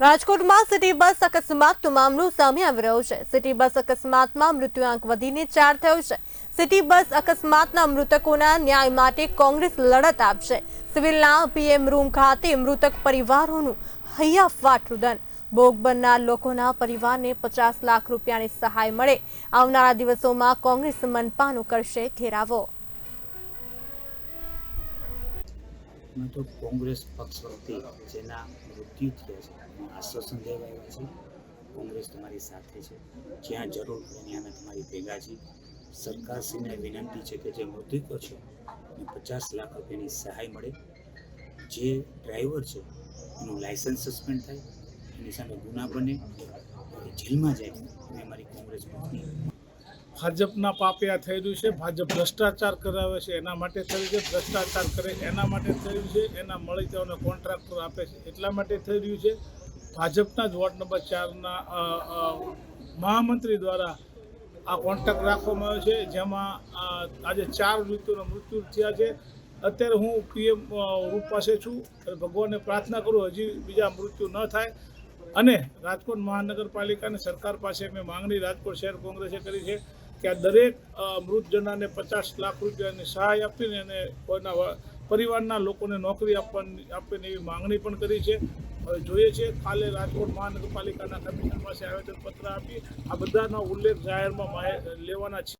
રાજકોટમાં city bus અકસ્માતનું મામલો સામે આવી રહ્યો છે. સિટી બસ અકસ્માતમાં મૃત્યુઆંક વધીને ચાર થયો છે. સિટી બસ અકસ્માતના મૃતકોના ન્યાય માટે કોંગ્રેસ લડત આપશે. સિવિલના પીએમ રૂમ ખાતે મૃતક પરિવારોનું હૈયાફાટ રુદન. ભોગ બનનાર લોકોના પરિવારને પચાસ લાખ રૂપિયાની સહાય મળે. આવનારા દિવસોમાં કોંગ્રેસ મનપાનો કરશે ઘેરાવો. મેં તો કોંગ્રેસ પક્ષ વખતે જેના મૃત્યુ થયા છે. આશ્વાસન દેવા આવ્યા છે. કોંગ્રેસ તમારી સાથે છે. જ્યાં જરૂર પડે અમે તમારી ભેગા છીએ. સરકારશ્રીને વિનંતી છે કે જે મૃતકો છે એને પચાસ લાખ રૂપિયાની સહાય મળે. જે ડ્રાઈવર છે, એનું લાયસન્સ સસ્પેન્ડ થાય. એની સામે ગુના બને. જેલમાં જાય. એવી અમારી કોંગ્રેસ પક્ષની ભાજપના પાપે થઈ રહ્યું છે. ભાજપ ભ્રષ્ટાચાર કરાવે છે એના માટે થયું છે. ભ્રષ્ટાચાર કરે એના માટે થયું છે. એના મળી તેઓને કોન્ટ્રાક્ટર આપે છે એટલા માટે થઈ રહ્યું છે. ભાજપના જ વોર્ડ નંબર ચારના મહામંત્રી દ્વારા આ કોન્ટ્રાક્ટ રાખવામાં આવ્યો છે. જેમાં આજે ચાર મૃત્યુના મૃત્યુ થયા છે. અત્યારે હું પીએમ રૂપ પાસે છું. ભગવાનને પ્રાર્થના કરું, હજી બીજા મૃત્યુ ન થાય. અને રાજકોટ મહાનગરપાલિકા અને સરકાર પાસે મેં માંગણી રાજકોટ શહેર કોંગ્રેસે કરી છે. કે આ દરેક મૃતજનાને પચાસ લાખ રૂપિયાની સહાય આપીને અને કોઈના પરિવારના લોકોને નોકરી આપવાની, આપીને એવી માંગણી પણ કરી છે. હવે જોઈએ છે, કાલે રાજકોટ મહાનગરપાલિકાના કમિશનર પાસે આવેદનપત્ર આપી આ બધાનો ઉલ્લેખ જાહેરમાં લેવાના છે.